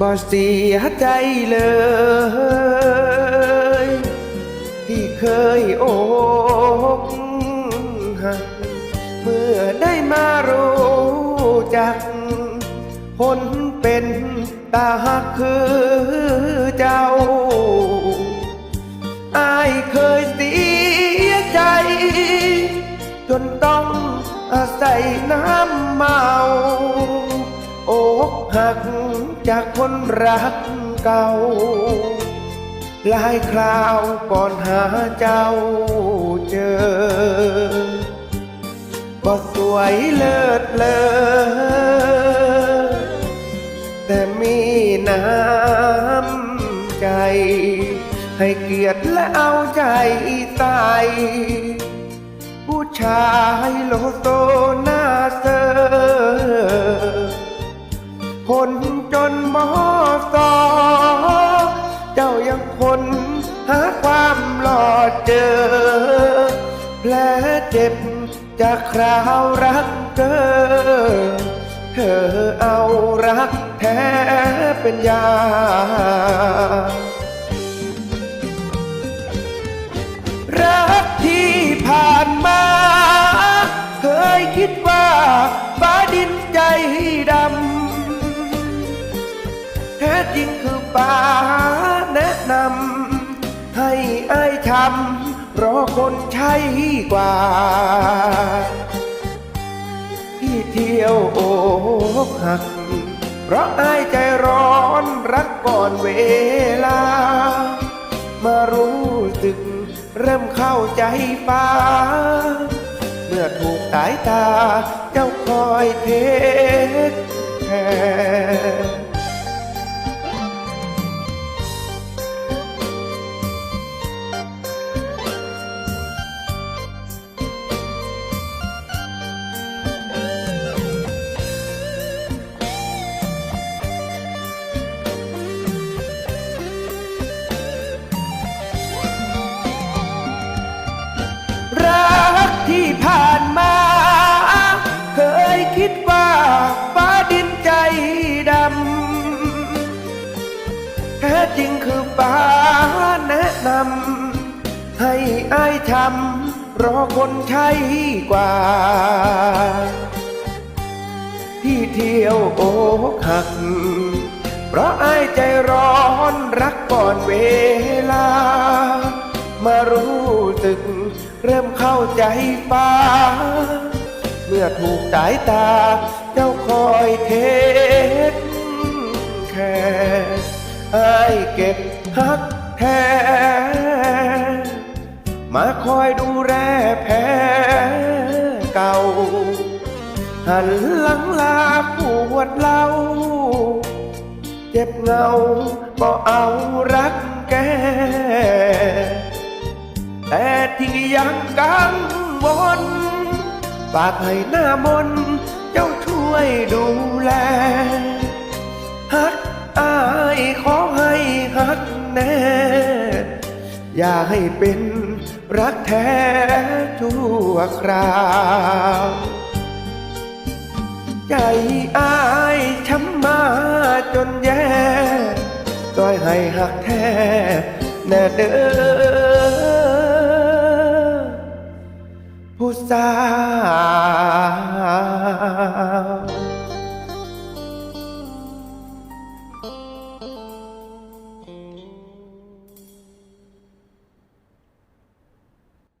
บ่เสียใจเลย ที่เคยอกหักเมื่อได้มารู้จักคนเป็นตาหักคือเจ้าอายเคยเสียใจ จนต้องอาศัยน้ำเมาอกหัก จากคนรักเก่า หลายคราวก่อนหาเจ้าเจอ ก็สวยเลิศเลอแต่มีน้ำใจ ให้เกียรติและเอาใจใส่ผู้ชายโลโซหน้าเซอร์ คนจนมอสอเจ้ายังคนหาความหล่อเจอ แผลเจ็บจากคราวรักเกอเธอเอารักแท้เป็นยารักที่ผ่านมา เคยคิดว่า ยทำรอคนใช่กว่า ที่เที่ยวอกหัก เพราะอายใจร้อนรักก่อนเวลา มารู้สึกเริ่มเข้าใจฟ้า เมื่อถูกสายตาเจ้าคอยเทคแคร์ำแท้จริงคือฟ้าแนะนำให้อายทำรอคนใช่กว่า ที่เที่ยวโอกหัก เพราะอายใจร้อนรักก่อนเวลา มารู้สึกเริ่มเข้าใจฟ้าเมื่อถูกสายตา เจ้าคอยเทคแค่ายเก็บฮักแท้มาคอยดูแลแผลเก่า หันหลังลาปวดเล่า เจ็บเงาก็เอารักแก แต่ที่ยังกังวลฝากให้หน้ามนต์เจ้าช่วยดูแลฮักอายขอ ฮักแน่ อย่าให้เป็นรักแท้ชั่วคราว ใจอายช้ำมาจนแย่ต้อยให้หักแท้แน่เด้อผู้สาว